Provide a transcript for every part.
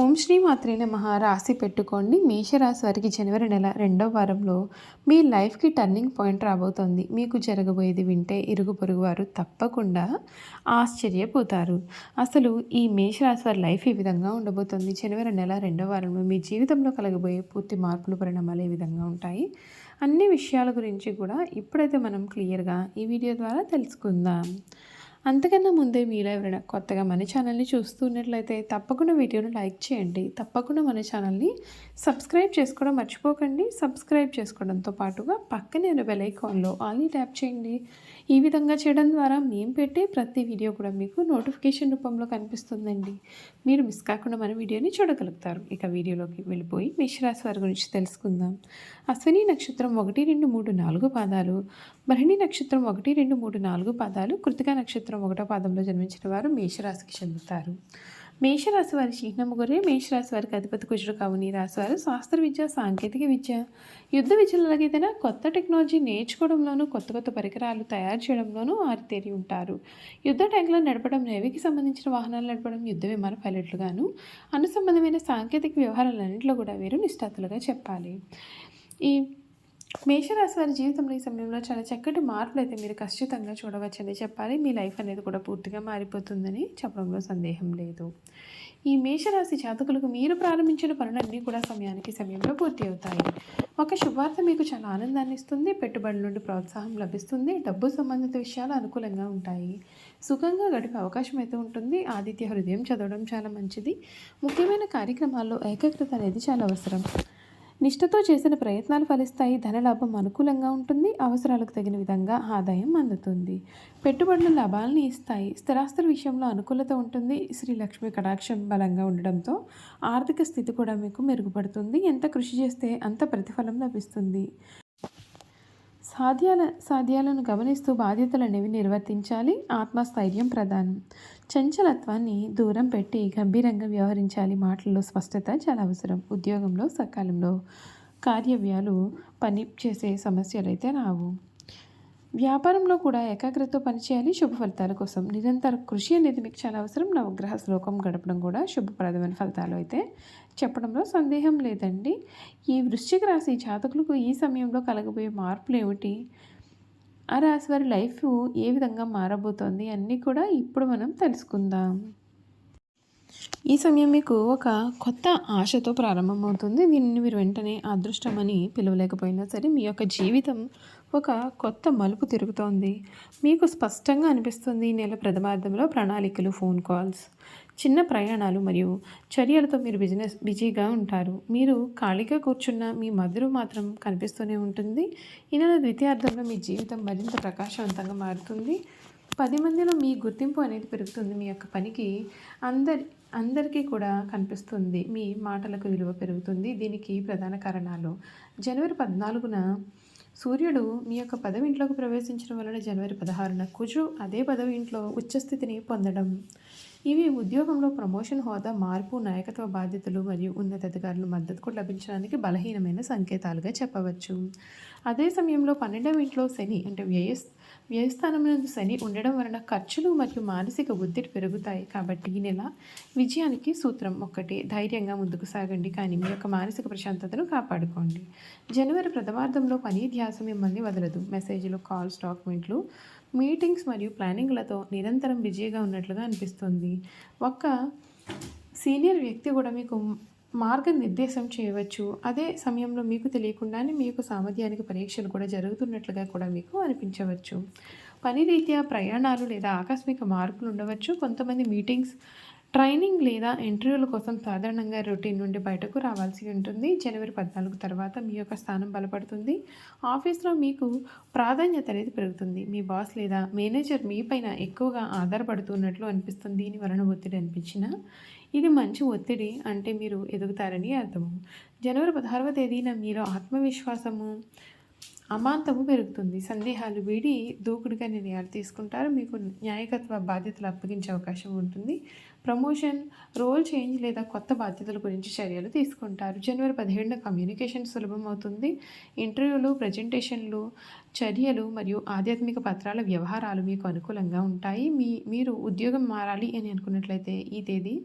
ఓం శ్రీ మాత్రే నమః. రాసి పెట్టుకోండి. మేషరాశి వారికి జనవరి నెల రెండో వారంలో మీ లైఫ్కి టర్నింగ్ పాయింట్ రాబోతోంది. మీకు జరగబోయేది వింటే ఇరుగు పొరుగు వారు తప్పకుండా ఆశ్చర్యపోతారు. అసలు ఈ మేషరాశి వారి లైఫ్ ఈ విధంగా ఉండబోతోంది? జనవరి నెల రెండో వారంలో మీ జీవితంలో కలగబోయే పూర్తి మార్పులు పరిణామాలు ఏ విధంగా ఉంటాయి? అన్ని విషయాల గురించి కూడా ఇప్పుడైతే మనం క్లియర్గా ఈ వీడియో ద్వారా తెలుసుకుందాం. అంతకన్నా ముందే మీరు ఎవరైనా కొత్తగా మన ఛానల్ని చూస్తున్నట్లయితే తప్పకుండా వీడియోను లైక్ చేయండి. తప్పకుండా మన ఛానల్ని సబ్స్క్రైబ్ చేసుకోవడం మర్చిపోకండి. సబ్స్క్రైబ్ చేసుకోవడంతో పాటుగా పక్కనే ఉన్న బెల్ ఐకాన్లో ఆల్ని ట్యాప్ చేయండి. ఈ విధంగా చేయడం ద్వారా మేము పెట్టే ప్రతి వీడియో కూడా మీకు నోటిఫికేషన్ రూపంలో కనిపిస్తుందండి. మీరు మిస్ కాకుండా మన వీడియోని చూడగలుగుతారు. ఇక వీడియోలోకి వెళ్ళిపోయి మేషరాశి వారి గురించి తెలుసుకుందాం. అశ్విని నక్షత్రం ఒకటి రెండు మూడు నాలుగు పాదాలు. భరణి నక్షత్రం ఒకటి రెండు మూడు నాలుగు పాదాలు. కృతిక నక్షత్రం ఒకటో పాదంలో జన్మించిన వారు మేషరాశికి చెందుతారు. మేషరాశి వారి చిహ్నము గురే మేషరాశి వారికి అధిపతి కుజుడు కావుని రాశి వారు శాస్త్ర విద్య సాంకేతిక విద్య యుద్ధ విద్యలకైతేనా కొత్త టెక్నాలజీ నేర్చుకోవడంలోనూ కొత్త కొత్త పరికరాలు తయారు చేయడంలోనూ ఆరితేరి ఉంటారు. యుద్ధ ట్యాంకులను నడపడం నేవీకి సంబంధించిన వాహనాలు నడపడం యుద్ధ విమాన పైలట్లుగాను అనుసంబంధమైన సాంకేతిక వ్యవహారాలన్నింటిలో కూడా వీరు నిష్ఠాతులుగా చెప్పాలి. ఈ మేషరాశి వారి జీవితంలో ఈ సమయంలో చాలా చక్కటి మార్పులు అయితే మీరు ఖచ్చితంగా చూడవచ్చని చెప్పాలి. మీ లైఫ్ అనేది కూడా పూర్తిగా మారిపోతుందని చెప్పడంలో సందేహం లేదు. ఈ మేషరాశి జాతకులకు మీరు ప్రారంభించిన పనులన్నీ కూడా సమయానికి సమయంలో పూర్తి అవుతాయి. ఒక శుభార్త మీకు చాలా ఆనందాన్ని ఇస్తుంది పెట్టుబడుల నుండి ప్రోత్సాహం లభిస్తుంది డబ్బు సంబంధిత విషయాలు అనుకూలంగా ఉంటాయి. సుఖంగా గడిపే అవకాశం అయితే ఉంటుంది. ఆదిత్య హృదయం చదవడం చాలా మంచిది. ముఖ్యమైన కార్యక్రమాల్లో ఏకాగ్రత అనేది చాలా అవసరం. నిష్ఠతో చేసిన ప్రయత్నాలు ఫలిస్తాయి. ధనలాభం అనుకూలంగా ఉంటుంది. అవసరాలకు తగిన విధంగా ఆదాయం అందుతుంది. పెట్టుబడులు లాభాలను ఇస్తాయి. స్థిరాస్తుల విషయంలో అనుకూలత ఉంటుంది. శ్రీ లక్ష్మి కటాక్షం బలంగా ఉండడంతో ఆర్థిక స్థితి కూడా మీకు మెరుగుపడుతుంది. ఎంత కృషి చేస్తే అంత ప్రతిఫలం లభిస్తుంది. సాధ్యాల సాధ్యాలను గమనిస్తూ బాధ్యతలనేవి నిర్వర్తించాలి. ఆత్మస్థైర్యం ప్రధానం. చంచలత్వాన్ని దూరం పెట్టి గంభీరంగా వ్యవహరించాలి మాటల్లో స్పష్టత చాలా అవసరం. ఉద్యోగంలో సకాలంలో కార్యవ్యాలు పని చేసే సమస్యలు అయితే రావు. వ్యాపారంలో కూడా ఏకాగ్రతతో పనిచేయాలి. శుభ ఫలితాల కోసం నిరంతర కృషి అనేది మీకు చాలా అవసరం. నవగ్రహ శ్లోకం గడపడం కూడా శుభప్రదమైన ఫలితాలు అయితే చెప్పడంలో సందేహం లేదండి. ఈ వృశ్చిక రాశి జాతకులకు ఈ సమయంలో కలగబోయే మార్పులు ఏమిటి? ఆ రాశి వారి లైఫ్ ఏ విధంగా మారబోతోంది? అన్నీ కూడా ఇప్పుడు మనం తెలుసుకుందాం. ఈ సమయం మీకు ఒక కొత్త ఆశతో ప్రారంభమవుతుంది. దీనిని మీరు వెంటనే అదృష్టం అని పిలవలేకపోయినా సరే మీ యొక్క జీవితం ఒక కొత్త మలుపు తిరుగుతోంది. మీకు స్పష్టంగా అనిపిస్తుంది ఈ నెల ప్రథమార్థంలో ప్రణాళికలు ఫోన్ కాల్స్ చిన్న ప్రయాణాలు మరియు చర్యలతో మీరు బిజినెస్ బిజీగా ఉంటారు. మీరు ఖాళీగా కూర్చున్న మీ మధురు మాత్రం కనిపిస్తూనే ఉంటుంది. ఈ నెల ద్వితీయార్థంలో మీ జీవితం మరింత ప్రకాశవంతంగా మారుతుంది. పది మందిలో మీ గుర్తింపు అనేది పెరుగుతుంది. మీ యొక్క పనికి అందరి అందరికీ కూడా కనిపిస్తుంది. మీ మాటలకు విలువ పెరుగుతుంది. దీనికి ప్రధాన కారణాలు. జనవరి పద్నాలుగున సూర్యుడు మీ యొక్క పదవి ఇంట్లోకి ప్రవేశించడం వలన జనవరి పదహారున కుజు అదే పదవి ఇంట్లో ఉచ్చస్థితిని పొందడం. ఇవి ఉద్యోగంలో ప్రమోషన్ హోదా మార్పు నాయకత్వ బాధ్యతలు మరియు ఉన్నతాధికారులు కూడా లభించడానికి బలహీనమైన సంకేతాలుగా చెప్పవచ్చు. అదే సమయంలో పన్నెండవ ఇంట్లో శని అంటే వ్యయస్ వ్యయస్థానమునందు శని ఉండడం వలన ఖర్చులు మరియు మానసిక ఒత్తిడి పెరుగుతాయి. కాబట్టి ఈ నెల విజయానికి సూత్రం ఒక్కటే. ధైర్యంగా ముందుకు సాగండి. కానీ మీ యొక్క మానసిక ప్రశాంతతను కాపాడుకోండి. జనవరి ప్రథమార్థంలో పని ధ్యాస మిమ్మల్ని వదలదు. మెసేజ్లు కాల్స్ డాక్యుమెంట్లు మీటింగ్స్ మరియు ప్లానింగ్లతో నిరంతరం బిజీగా ఉన్నట్లుగా అనిపిస్తుంది. ఒక్క సీనియర్ వ్యక్తి కూడా మీకు మార్గనిర్దేశం చేయవచ్చు. అదే సమయంలో మీకు తెలియకుండానే మీ యొక్క సామర్థ్యానికి పరీక్షలు కూడా జరుగుతున్నట్లుగా కూడా మీకు అనిపించవచ్చు. పని రీత్యా ప్రయాణాలు లేదా ఆకస్మిక మార్పులు ఉండవచ్చు. కొంతమంది మీటింగ్స్ ట్రైనింగ్ లేదా ఇంటర్వ్యూల కోసం సాధారణంగా రొటీన్ నుండి బయటకు రావాల్సి ఉంటుంది. జనవరి పద్నాలుగు తర్వాత మీ యొక్క స్థానం బలపడుతుంది. ఆఫీస్లో మీకు ప్రాధాన్యత అనేది పెరుగుతుంది. మీ బాస్ లేదా మేనేజర్ మీపైన ఎక్కువగా ఆధారపడుతున్నట్లు అనిపిస్తుంది. దీని వలన ఒత్తిడి అనిపించిన ఇది మంచి ఒత్తిడి అంటే మీరు ఎదుగుతారని అర్థము. జనవరి పదహారవ తేదీన మీలో ఆత్మవిశ్వాసము అమాంతము పెరుగుతుంది. సందేహాలు వీడి దూకుడుగా నిర్ణయాలు తీసుకుంటారు. మీకు న్యాయకత్వ బాధ్యతలు అప్పగించే అవకాశం ఉంటుంది. ప్రమోషన్ రోల్ చేంజ్ లేదా కొత్త బాధ్యతల గురించి చర్యలు తీసుకుంటారు. జనవరి పదిహేడున కమ్యూనికేషన్ సులభం అవుతుంది ఇంటర్వ్యూలు ప్రజెంటేషన్లు చర్యలు మరియు ఆధ్యాత్మిక పత్రాల వ్యవహారాలు మీకు అనుకూలంగా ఉంటాయి. మీ మీరు ఉద్యోగం మారాలి అని అనుకున్నట్లయితే ఈ తేదీ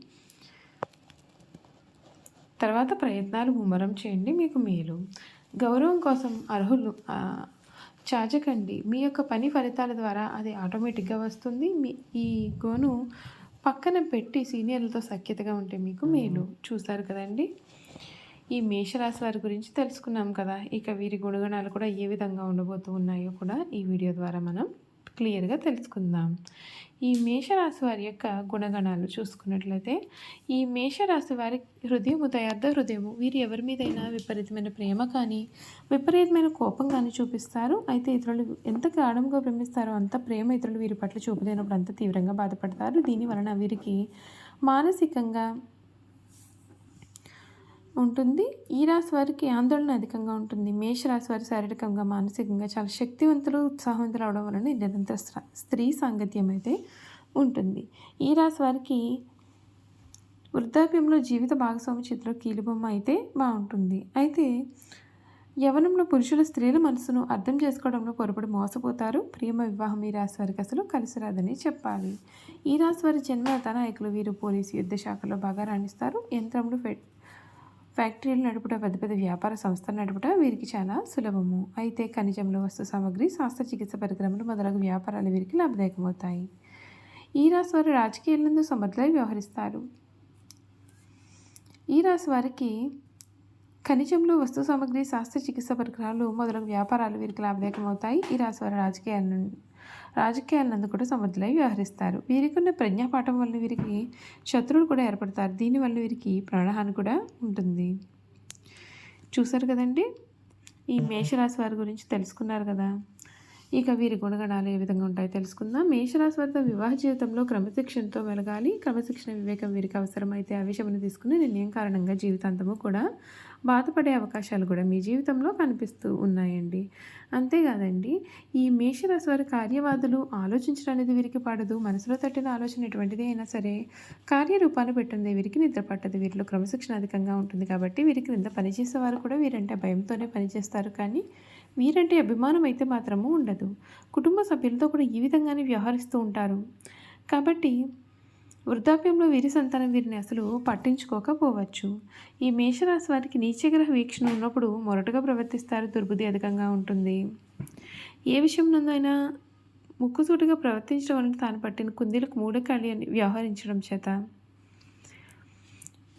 తర్వాత ప్రయత్నాలు ముమ్మరం చేయండి మీకు మేలు. గౌరవం కోసం అర్హులు చాచకండి. మీ యొక్క పని ఫలితాల ద్వారా అది ఆటోమేటిక్గా వస్తుంది. మీ ఈ గోను పక్కన పెట్టి సీనియర్లతో సఖ్యతగా ఉంటే మీకు మేలు. చూసారు కదండి? ఈ మేషరాశి వారి గురించి తెలుసుకున్నాం కదా. ఇక వీరి గుణగణాలు కూడా ఏ విధంగా ఉండబోతూ ఉన్నాయో కూడా ఈ వీడియో ద్వారా మనం క్లియర్గా తెలుసుకుందాం. ఈ మేషరాశి వారి యొక్క గుణగణాలు చూసుకున్నట్లయితే ఈ మేషరాశి వారి హృదయము దయార్థ హృదయము వీరు ఎవరి మీదైనా విపరీతమైన ప్రేమ కానీ విపరీతమైన కోపం కానీ చూపిస్తారు. అయితే ఇతరులు ఎంత గాఢంగా ప్రేమిస్తారో అంత ప్రేమ ఇతరులు వీరి పట్ల చూపలేనప్పుడు అంత తీవ్రంగా బాధపడతారు. దీని వలన వీరికి మానసికంగా ఉంటుంది. ఈ రాశి వారికి ఆందోళన అధికంగా ఉంటుంది. మేష రాశి వారి శారీరకంగా మానసికంగా చాలా శక్తివంతులు ఉత్సాహవంతులు అవడం వలన నిరంతర స్త్రీ సాంగత్యం అయితే ఉంటుంది. ఈ రాశి వారికి వృద్ధాప్యంలో జీవిత భాగస్వామి చిత్రం కీలుబొమ్మ అయితే బాగుంటుంది. అయితే యవనంలో పురుషుల స్త్రీల మనసును అర్థం చేసుకోవడంలో పొరపడి మోసపోతారు. ప్రేమ వివాహం ఈ రాశి వారికి అసలు కలిసిరాదని చెప్పాలి. ఈ రాశి వారి జన్మలత నాయకులు వీరు పోలీసు యుద్ధ శాఖలో బాగా రాణిస్తారు. యంత్రములు ఫ్యాక్టరీలు నడుపుట పెద్ద పెద్ద వ్యాపార సంస్థలు నడుపుట వీరికి చాలా సులభము. అయితే ఖనిజంలో వస్తు సామాగ్రి శస్త్రచికిత్స పరికరములు మొదలగు వ్యాపారాలు వీరికి లాభదాయకమవుతాయి. ఈ రాశి వారు రాజకీయాలందు సమర్థులై వ్యవహరిస్తారు. ఈ రాశి వారికి ఖనిజంలో వస్తు సామాగ్రి శాస్త్ర చికిత్స పరికరాలు మొదలగు వ్యాపారాలు వీరికి లాభదాయకమవుతాయి. ఈ రాశి వారు నుండి రాజకీయాలందు కూడా సమర్థులై వ్యవహరిస్తారు. వీరికి ఉన్న ప్రజ్ఞాపాఠం వల్ల వీరికి శత్రువులు కూడా ఏర్పడతారు. దీనివల్ల వీరికి ప్రాణహాని కూడా ఉంటుంది. చూసారు కదండి? ఈ మేషరాశి వారి గురించి తెలుసుకున్నారు కదా? ఇక వీరి గుణగణాలు ఏ విధంగా ఉంటాయో తెలుసుకుందాం. మేషరాశి వద్ద వివాహ జీవితంలో క్రమశిక్షణతో వెలగాలి క్రమశిక్షణ వివేకం వీరికి అవసరమైతే ఆవేశమును తీసుకుని నిర్ణయం కారణంగా జీవితాంతము కూడా బాధపడే అవకాశాలు కూడా మీ జీవితంలో కనిపిస్తూ ఉన్నాయండి. అంతేకాదండి ఈ మేషరాశి వారి కార్యవాదులు ఆలోచించడం అనేది వీరికి పడదు. మనసులో తట్టిన ఆలోచన ఎటువంటిది అయినా సరే కార్యరూపాన్ని పెట్టింది వీరికి నిద్ర పట్టదు. వీరిలో క్రమశిక్షణ అధికంగా ఉంటుంది కాబట్టి వీరి క్రింద పనిచేసేవారు కూడా వీరంటే భయంతోనే పనిచేస్తారు. కానీ వీరంటే అభిమానం అయితే మాత్రము ఉండదు. కుటుంబ సభ్యులతో కూడా ఈ విధంగానే వ్యవహరిస్తూ ఉంటారు. కాబట్టి వృద్ధాప్యంలో వీరి సంతానం వీరిని అసలు పట్టించుకోకపోవచ్చు. ఈ మేషరాశి వారికి నీచగ్రహ వీక్షణ ఉన్నప్పుడు మొరటుగా ప్రవర్తిస్తారు దుర్బుద్ధి అధికంగా ఉంటుంది. ఏ విషయం నందైనా ముక్కుసూటిగా ప్రవర్తించడం వలన తాను పట్టిన కుందీలకు మూడకాలి అని వ్యవహరించడం చేత.